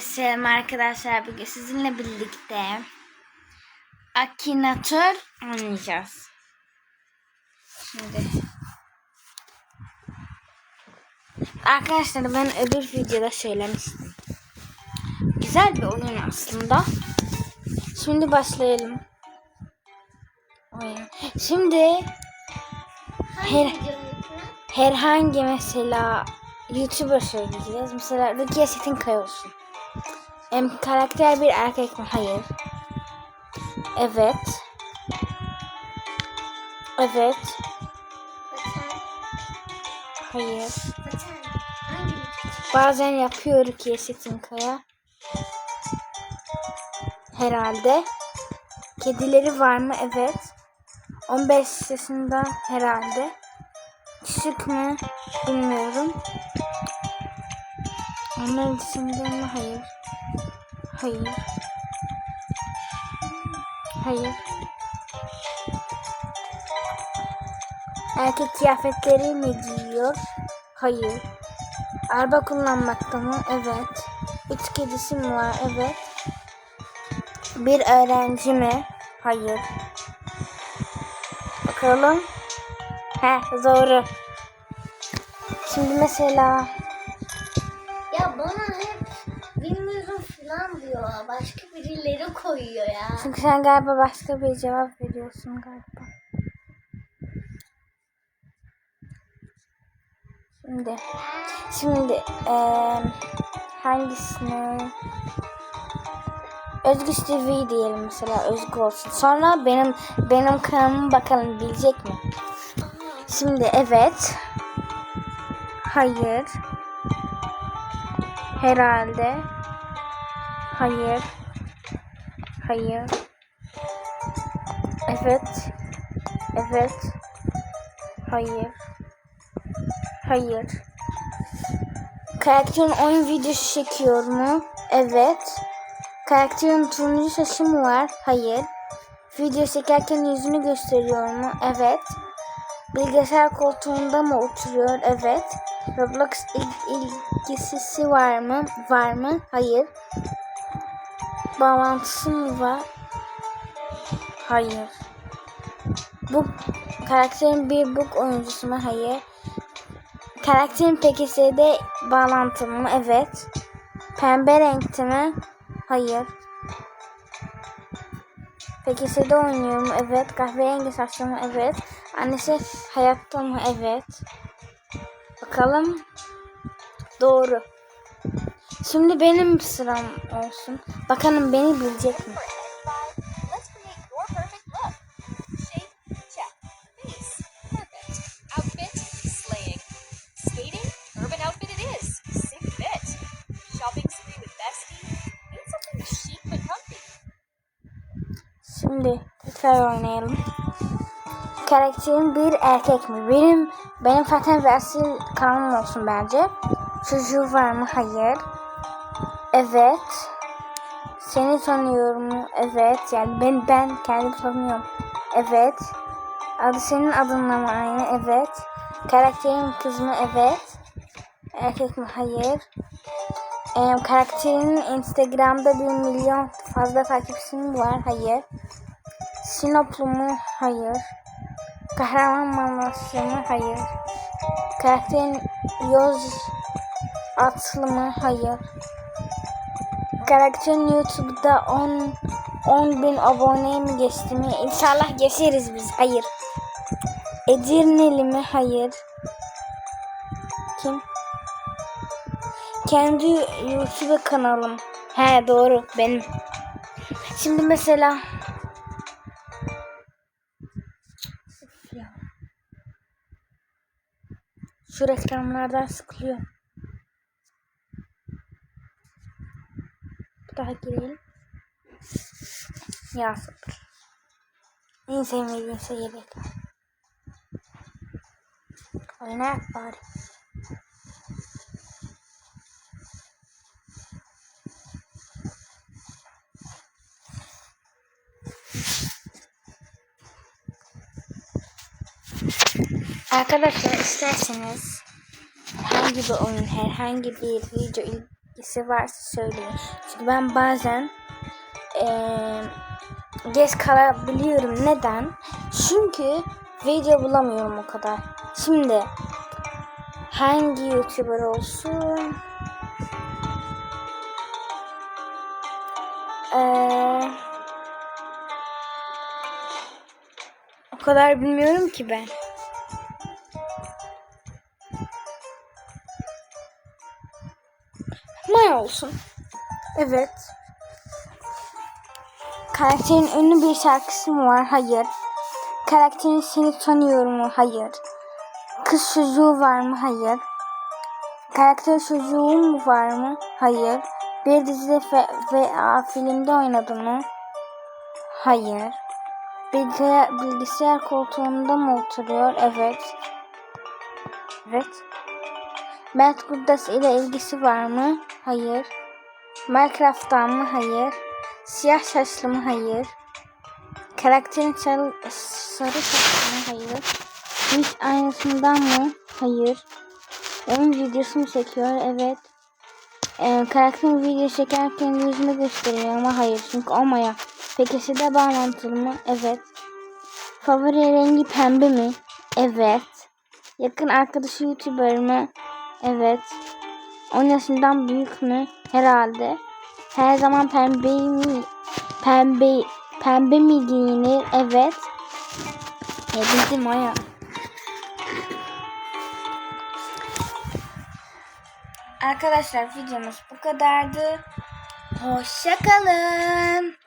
Selam arkadaşlar. Bugün sizinle birlikte Akinator oynayacağız. Şimdi Arkadaşlar ben öbür videoda söylemiştim. Güzel bir oyun aslında. Şimdi başlayalım. Oyun. Şimdi her, herhangi mesela YouTuber söyleyeceğiz. Mesela Rukiye Çetinkaya olsun. Em, karakter bir erkek mi? Hayır. Evet. Evet. Hayır. Bazen yapıyor Rukiye Çetinkaya. Herhalde. Kedileri var mı? Evet. 15 yaşında herhalde. Küçük mü? Bilmiyorum. Onlar dışında mı? Hayır. Hayır. Hayır. Erkek kıyafetleri mi giyiyor? Hayır. Araba kullanmakta mı? Evet. Üç kedisi mi var? Evet. Bir öğrenci mi? Hayır. Bakalım. He doğru. Şimdi mesela bilmiyorum falan diyor. Başka birileri koyuyor ya. çünkü sen galiba başka bir cevap veriyorsun galiba. Şimdi şimdi eee hangisini Özgü TV diyelim mesela Özgü olsun. Sonra benim benim kanalımı bakalım bilecek mi? Şimdi evet. Hayır. Herhalde. Hayır. Hayır. Evet. Evet. Hayır. Hayır. Karakterin oyun videosu çekiyor mu? Evet. Karakterin turuncu saçı mı var? Hayır. Video çekerken yüzünü gösteriyor mu? Evet. Bilgisayar koltuğunda mı oturuyor? Evet. Roblox il- ilgisisi var mı? Var mı? Hayır. Bağlantısı mı var? Hayır. Bu karakterin bir book oyuncusu mu? Hayır. Karakterin PKS'de bağlantı mı? Evet. Pembe renkte mi? Hayır. PKS'de oynuyor mu? Evet. Kahverengi saçlı mı? Evet. Annesi hayatta mı? Evet. Bakalım. Doğru. Şimdi benim sıram olsun. Bakalım beni bilecek mi? Şimdi tekrar oynayalım. Karakterin bir erkek mi? Benim benim zaten versiyon kanalım olsun bence. Çocuğu var mı? Hayır. Evet. Seni tanıyorum? Evet. Yani ben ben kendimi tanıyorum. Evet. Adı senin adınla mı aynı? Evet. Karakterin kız mı? Evet. Erkek mi? Hayır. Ee, karakterinin Instagram'da bir milyon fazla takipçisi mi var? Hayır. Sinoplu mu? Hayır. Kahramanmaraşlı mı? Hayır. Karakterin Yoz Atlı mı? Hayır. Karakterin YouTube'da 10 10 bin aboneye mi geçti mi? İnşallah geçeriz biz. Hayır. Edirneli mi? Hayır. Kim? Kendi YouTube kanalım. He doğru benim. Şimdi mesela. Şu reklamlardan sıkılıyorum. Daha girelim. Ya sabır. En sevmediğim şey reklam. Oynar bari. Arkadaşlar isterseniz herhangi bir oyun, herhangi bir video ilgisi karakteri varsa söyleyin. Çünkü ben bazen eee geç kalabiliyorum. Neden? Çünkü video bulamıyorum o kadar. Şimdi hangi YouTuber olsun? Eee o kadar bilmiyorum ki ben. Maya olsun. Evet. Karakterin ünlü bir şarkısı mı var? Hayır. Karakterin seni tanıyor mu? Hayır. Kız çocuğu var mı? Hayır. Karakter çocuğu mu var mı? Hayır. Bir dizide veya filmde oynadı mı? Hayır. Bilgisayar, bilgisayar koltuğunda mı oturuyor? Evet. Evet. Matt Goodness ile ilgisi var mı? Hayır. Minecraft'tan mı? Hayır. Siyah saçlı mı? Hayır. Karakterin sarı, sarı saçlı mı? Hayır. Hiç aynısından mı? Hayır. Oyun videosu mu çekiyor? Evet. Ee, karakterin video çekerken yüzünü gösteriyor ama hayır. Çünkü o maya. Peki size bağlantılı mı? Evet. Favori rengi pembe mi? Evet. Yakın arkadaşı YouTuber mı? Evet. 10 yaşından büyük mü? Herhalde. Her zaman pembe mi? Pembe pembe mi giyinir? Evet. E bildim Maya. Arkadaşlar videomuz bu kadardı. Hoşçakalın.